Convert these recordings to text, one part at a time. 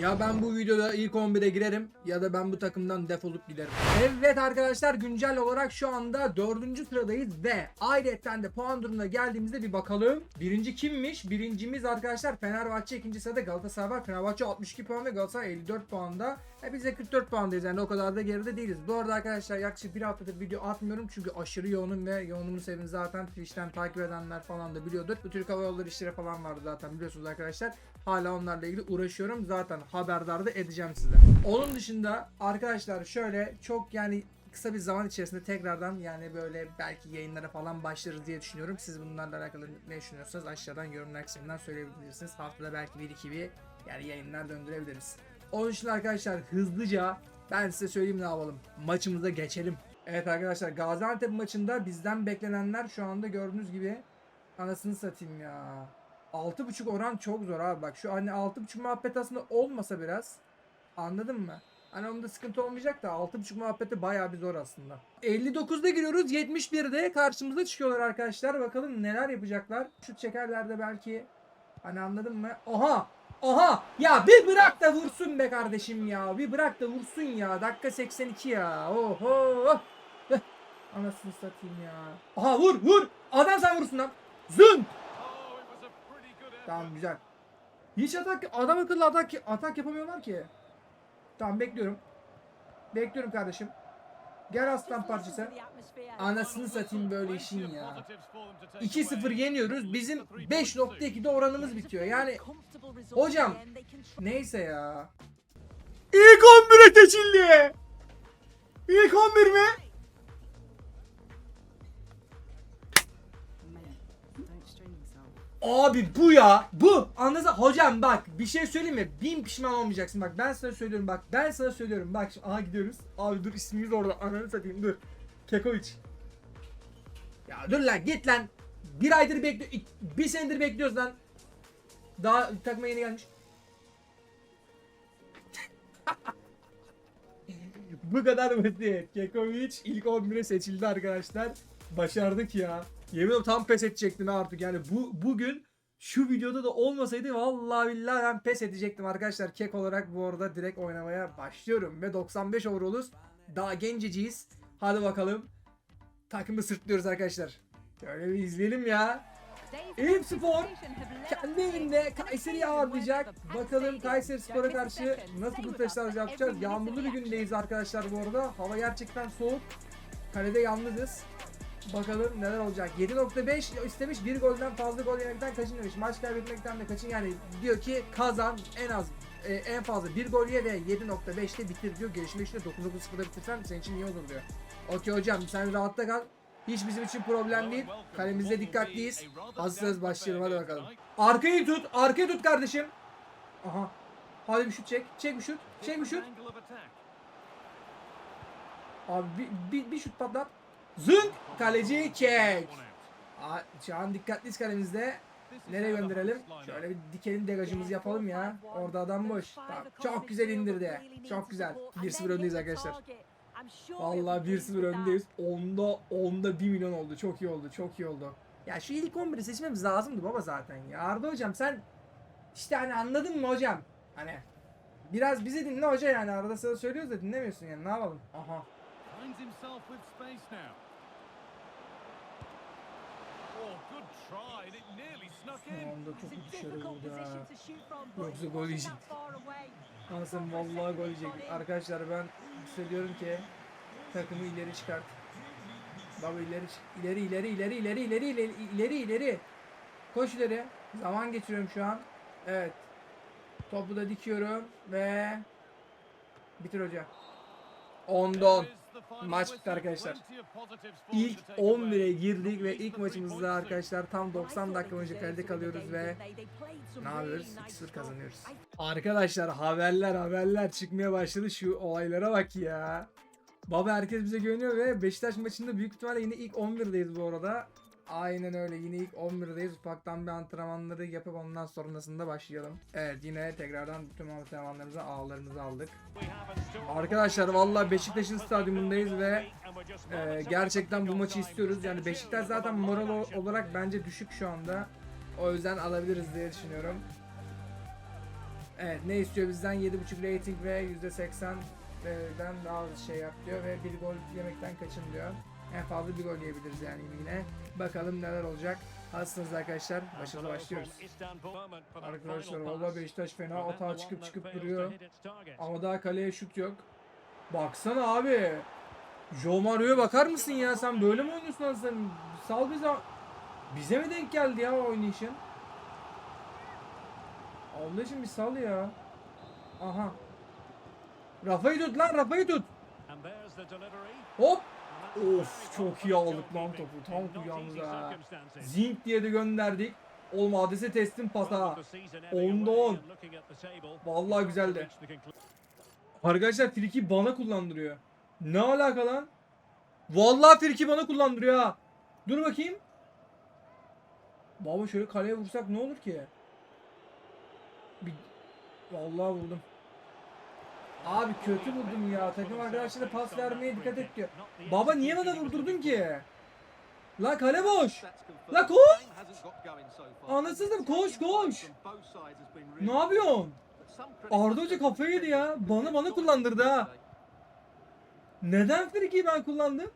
Ya ben bu videoda ilk 11'e girerim ya da ben bu takımdan defolup giderim. Evet arkadaşlar güncel olarak şu anda 4. sıradayız ve ayrıca de puan durumuna geldiğimizde bir bakalım. Birinci kimmiş? Birincimiz arkadaşlar Fenerbahçe ikinci sırada Galatasaray var. Fenerbahçe 62 puan ve Galatasaray 54 puanda. E biz de 44 puandayız yani o kadar da geride değiliz. Bu arada arkadaşlar yaklaşık bir haftadır video atmıyorum çünkü aşırı yoğunum ve yoğunumun sebebini zaten Twitch'ten takip edenler falan da biliyordur. Bu Türk Hava Yolları işleri falan vardı zaten biliyorsunuz arkadaşlar. Hala onlarla ilgili uğraşıyorum. Zaten haberdar da edeceğim size. Onun dışında arkadaşlar şöyle çok yani kısa bir zaman içerisinde tekrardan yani böyle belki yayınlara falan başlarız diye düşünüyorum. Siz bunlarla alakalı ne düşünüyorsanız aşağıdan yorumlar kısmından söyleyebilirsiniz. Haftada belki bir iki bir yani yayınlar döndürebiliriz. Onun için arkadaşlar hızlıca ben size söyleyeyim ne yapalım. Maçımıza geçelim. Evet arkadaşlar Gaziantep maçında bizden beklenenler şu anda gördüğünüz gibi anasını satayım ya. 6.5 oran çok zor abi bak şu hani 6.5 muhabbet aslında olmasa biraz anladın mı? Hani onda sıkıntı olmayacak da 6.5 muhabbeti bayağı bir zor aslında. 59'da giriyoruz 71'de karşımıza çıkıyorlar arkadaşlar. Bakalım neler yapacaklar. Şut çekerler de belki hani anladın mı? Oha! Oha! Ya bir bırak da vursun be kardeşim ya. Bir bırak da vursun ya. Dakika 82 ya. Oho! Heh. Anasını satayım ya. Aha vur vur! Adam sen vursun lan. Zın! Tamam güzel. Hiç atak adam akıllı atak atak yapamıyorlar ki. Tamam bekliyorum. Bekliyorum kardeşim. Gel aslan parçası. Anasını satayım böyle işin ya. 2-0 yeniyoruz. Bizim 5.2'de oranımız bitiyor. Yani hocam neyse ya. İlk 11'e seçildi. İlk 11 mi? Abi bu ya. Bu. Anladın Hocam bak bir şey söyleyeyim mi? Bin pişman olmayacaksın. Bak ben sana söylüyorum bak. Ben sana söylüyorum. Bak şimdi aha gidiyoruz. Abi dur ismimiz orada. Ananı satayım dur. Kekovic. Ya dur lan git lan. Bir aydır bekliyor. Bir senedir bekliyoruz lan. Daha takıma yeni gelmiş. Bu kadar basit. Kekovic ilk 11'e seçildi arkadaşlar. Başardık ya. Yemin ediyorum tam pes edecektim artık. Yani bu bugün şu videoda da olmasaydı vallahi billahi ben pes edecektim arkadaşlar. Kek olarak bu arada direkt oynamaya başlıyorum. Ve 95 overall'uz. Daha genceciyiz. Hadi bakalım. Takımı sırtlıyoruz arkadaşlar. Şöyle bir izleyelim ya. Eyüp Spor kendi evinde Kayseri'yi ağırlayacak. Bakalım Kayseri Spor'a karşı nasıl kurtarışlar yapacağız. Yağmurlu bir gündeyiz arkadaşlar bu arada. Hava gerçekten soğuk. Kalede yalnızız. Bakalım neler olacak. 7.5 istemiş. Bir golden fazla gol yemekten kaçın demiş. Maç kaybetmekten de kaçın. Yani diyor ki kazan en az e, en fazla bir gol ye ve 7.5'te bitir diyor. Gelişmek için de 9.0'da bitirsen senin için iyi olur diyor. Okey hocam sen rahatta kal. Hiç bizim için problem değil. Kalemizde dikkatliyiz. Hazırsanız başlayalım hadi bakalım. Arkayı tut. Arkayı tut kardeşim. Aha. Hadi bir şut çek. Çek bir şut. Çek bir şut. Abi bir, bir, bir şut patlat. Zınk. Kaleci. Aa, Şu an dikkatliyiz kalemizde. Nereye gönderelim? Şöyle bir dikelim degajımızı yapalım ya. Orada adam boş. Tamam. Çok güzel indirdi. Çok güzel. 1-0 öndeyiz arkadaşlar. Vallahi 1-0 öndeyiz. Onda onda 1 milyon oldu. Çok iyi oldu. Çok iyi oldu. Ya şu ilk 11'i seçmemiz lazımdı baba zaten. Ya Arda hocam sen işte hani anladın mı hocam? Hani biraz bizi dinle hoca yani arada sana söylüyoruz da dinlemiyorsun yani ne yapalım? Aha. Anda çok iyi dışarı vurdu ha. Yoksa gol yiyecek. Anasın vallahi gol yiyecek. Arkadaşlar ben söylüyorum ki takımı ileri çıkart. Baba ileri çık. İleri ileri ileri ileri ileri ileri ileri ileri. Koş ileri. Zaman geçiriyorum şu an. Evet. Topu da dikiyorum ve bitir hoca. 10'da 10. There is the final Maç bitti arkadaşlar. İlk them to take away. 11'e girdik ve ilk maçımızda arkadaşlar tam 90 dakika boyunca kalede kalıyoruz ve ne yapıyoruz? 2-0 kazanıyoruz. Arkadaşlar haberler haberler çıkmaya başladı şu olaylara bak ya. Baba herkes bize güveniyor ve Beşiktaş maçında büyük ihtimalle yine ilk 11'deyiz bu arada. Aynen öyle yine ilk 11'deyiz. Ufaktan bir antrenmanları yapıp ondan sonrasında başlayalım. Evet yine tekrardan bütün antrenmanlarımızı ağlarımızı aldık. Arkadaşlar vallahi Beşiktaş'ın stadyumundayız ve e, gerçekten bu maçı istiyoruz. Yani Beşiktaş zaten moral olarak bence düşük şu anda. O yüzden alabiliriz diye düşünüyorum. Evet ne istiyor bizden 7.5 rating ve %80'den daha şey yap diyor ve bir gol yemekten kaçın diyor. En fazla bir gol yiyebiliriz yani yine. Bakalım neler olacak. Hazırsınız arkadaşlar. Başarılı başlıyoruz. Arkadaşlar valla Beşiktaş fena atağa çıkıp çıkıp duruyor. Ama daha kaleye şut yok. Baksana abi. Joe Mario'ya bakar mısın ya sen böyle mi oynuyorsun lan sen? Sal bize. Bize mi denk geldi ya oynayışın? Allah için bir sal ya. Aha. Rafa'yı tut lan Rafa'yı tut. Hop. Of çok iyi aldık lan topu. Tam kucağımıza. Zink diye de gönderdik. Olma adrese teslim pasa. Onda on. Vallahi güzeldi. Arkadaşlar friki bana kullandırıyor. Ne alaka lan? Vallahi friki bana kullandırıyor ha. Dur bakayım. Baba şöyle kaleye vursak ne olur ki? Bir... Vallahi vurdum. Abi kötü vurdum ya. Takım arkadaşlara pas vermeye dikkat et diyor. Baba niye bana vurdurdun ki? La kale boş. La koş. Anasızım koş koş. Ne yapıyorsun? Arda Hoca kafayı yedi ya. Bana bana kullandırdı ha. Neden Friki'yi ben kullandım?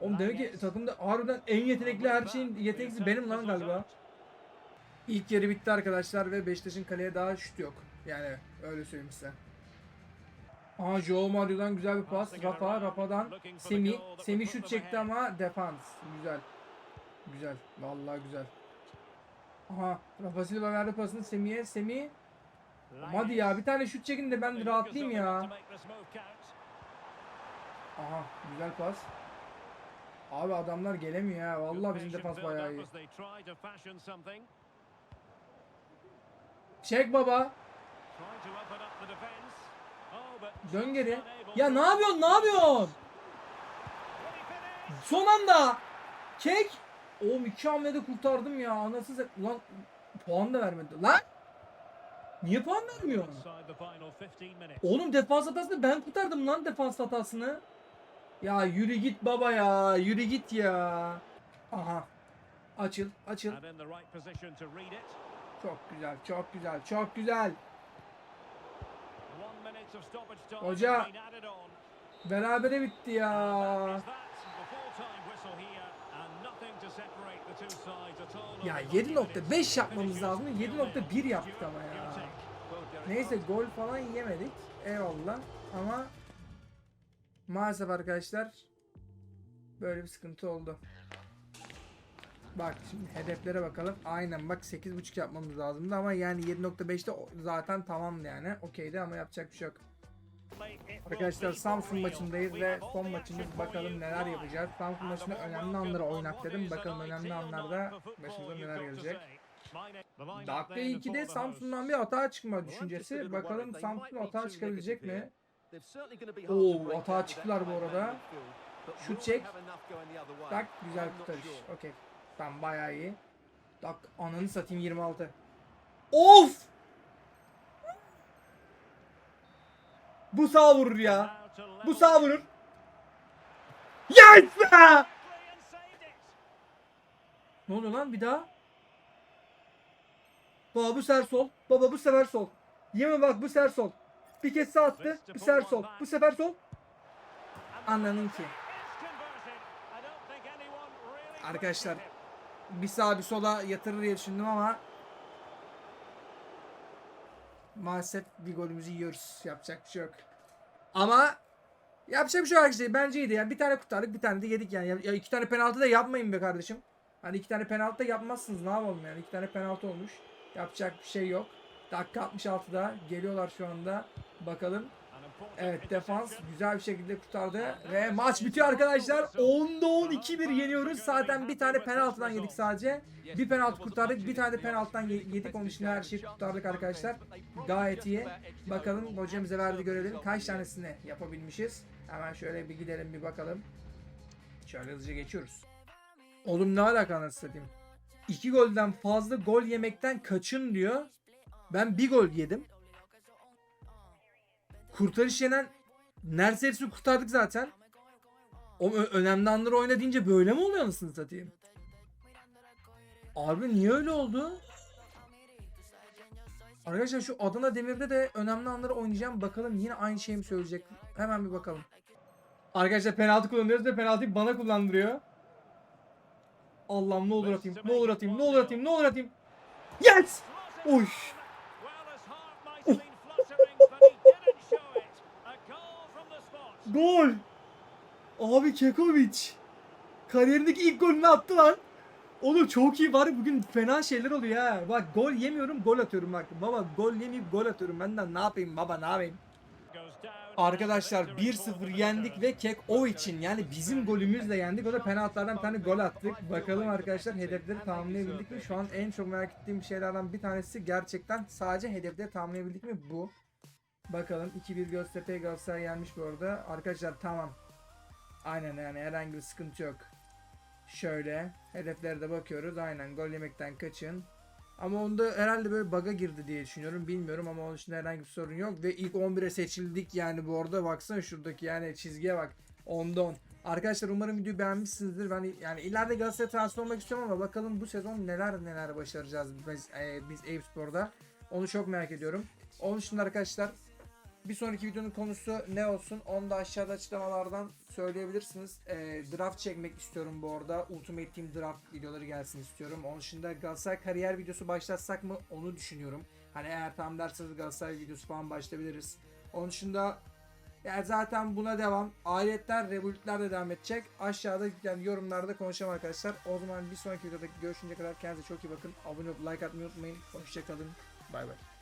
Oğlum demek ki takımda harbiden en yetenekli her şeyin yeteneklisi benim lan galiba. İlk yarı bitti arkadaşlar ve Beşiktaş'ın kaleye daha şut yok. Yani öyle söyleyeyim size. Aha Joe Mario'dan güzel bir pas. Rafa, Rafa'dan Semi. Semi şut çekti ama defans. Güzel. Güzel. Vallahi güzel. Aha Rafa Silva verdi pasını Semi'ye. Semi. Hadi ya bir tane şut çekin de ben rahatlayayım ya. Aha güzel pas. Abi adamlar gelemiyor ya. Vallahi bizim defans bayağı iyi. Çek baba. Dön geri. Ya ne yapıyorsun? Ne yapıyorsun? Son anda. Çek. Oğlum iki hamlede kurtardım ya. Anasız. Ulan puan da vermedi. Lan. Niye puan vermiyor? Oğlum defans hatasını ben kurtardım lan defans hatasını. Ya yürü git baba ya. Yürü git ya. Aha. Açıl. Açıl. Çok güzel. Çok güzel. Çok güzel. Hoca. Berabere bitti ya. Ya 7.5 yapmamız lazım. 7.1 yaptık ama ya. Neyse gol falan yemedik. Eyvallah. Ama maalesef arkadaşlar böyle bir sıkıntı oldu. Bak şimdi hedeflere bakalım. Aynen bak 8.5 yapmamız lazımdı ama yani 7.5'te o- zaten tamam yani. Okeydi ama yapacak bir şey yok. Arkadaşlar Samsun maçındayız ve son maçımız bakalım neler yapacağız. Samsun maçında önemli anları oynak dedim. Bakalım önemli anlarda başımıza neler gelecek. Dakika 2'de Samsun'dan bir hata çıkma düşüncesi. Bakalım Samsun hata çıkabilecek mi? Oo hata çıktılar bu arada. Şut çek. Tak güzel kurtarış. Okey. Tamam bayağı iyi. Tak ananı satayım 26. Of! Bu sağ vurur ya. Bu sağ vurur. Yes be! Ne oluyor lan bir daha? Baba bu sefer sol. Baba bu sefer sol. Yeme bak bu sefer sol. Bir kez sağ attı. Bu sefer sol. Bu sefer sol. Anladın ki. Arkadaşlar bir sağa bir sola yatırır diye düşündüm ama maalesef bir golümüzü yiyoruz. Yapacak bir şey yok. Ama yapacak bir şey yok arkadaşlar. Bence iyiydi ya. Bir tane kurtardık bir tane de yedik yani. Ya, iki tane penaltı da yapmayın be kardeşim. Hani iki tane penaltı da yapmazsınız ne yapalım yani. İki tane penaltı olmuş. Yapacak bir şey yok. Dakika 66'da geliyorlar şu anda. Bakalım. Evet defans güzel bir şekilde kurtardı ve maç bitiyor arkadaşlar. 10'da 10 2-1 yeniyoruz. Zaten bir tane penaltıdan yedik sadece. Bir penaltı kurtardık. Bir tane de penaltıdan ye- yedik. Onun dışında her şeyi kurtardık arkadaşlar. Gayet iyi. Bakalım hocam bize verdi görelim. Kaç tanesini yapabilmişiz. Hemen şöyle bir gidelim bir bakalım. Şöyle hızlıca geçiyoruz. Oğlum ne alaka anasını satayım. İki golden fazla gol yemekten kaçın diyor. Ben bir gol yedim. Kurtarış yenen neredeyse kurtardık zaten. O önemli anları oyna böyle mi oluyor anasını satayım? Abi niye öyle oldu? Arkadaşlar şu Adana Demir'de de önemli anları oynayacağım. Bakalım yine aynı şeyi mi söyleyecek? Hemen bir bakalım. Arkadaşlar penaltı kullanıyoruz ve penaltıyı bana kullandırıyor. Allah'ım ne olur atayım. Ne olur atayım. Ne olur atayım. Ne olur atayım. Yes! Oy. Gol! Abi Kekovic. Kariyerindeki ilk golünü attı lan. Oğlum çok iyi var. Bugün fena şeyler oluyor ha. Bak gol yemiyorum gol atıyorum bak. Baba gol yemeyip gol atıyorum. Benden ne yapayım baba ne yapayım. Arkadaşlar 1-0 yendik ve Kek o için yani bizim golümüzle yendik. O da penaltılardan bir tane gol attık. Bakalım arkadaşlar hedefleri tamamlayabildik mi? Şu an en çok merak ettiğim şeylerden bir tanesi gerçekten sadece hedefleri tamamlayabildik mi? Bu. Bakalım 2-1 Göztepe Galatasaray gelmiş bu arada. Arkadaşlar tamam. Aynen yani herhangi bir sıkıntı yok. Şöyle hedeflere de bakıyoruz. Aynen gol yemekten kaçın. Ama onda herhalde böyle bug'a girdi diye düşünüyorum. Bilmiyorum ama onun dışında herhangi bir sorun yok. Ve ilk 11'e seçildik yani bu arada. Baksana şuradaki yani çizgiye bak. 10'da 10. Arkadaşlar umarım videoyu beğenmişsinizdir. Ben yani ileride Galatasaray transfer olmak istiyorum ama bakalım bu sezon neler neler başaracağız biz, e, biz Eyüp Spor'da. Onu çok merak ediyorum. Onun dışında arkadaşlar bir sonraki videonun konusu ne olsun onu da aşağıda açıklamalardan söyleyebilirsiniz. Ee, draft çekmek istiyorum bu arada. Ultimate Team draft videoları gelsin istiyorum. Onun dışında Galatasaray kariyer videosu başlatsak mı onu düşünüyorum. Hani eğer tam derseniz Galatasaray videosu falan başlayabiliriz. Onun dışında yani zaten buna devam. Aletler, Revolut'ler de devam edecek. Aşağıda yani yorumlarda konuşalım arkadaşlar. O zaman bir sonraki videoda görüşünceye kadar kendinize çok iyi bakın. Abone olup like atmayı unutmayın. Hoşçakalın. Bay bay.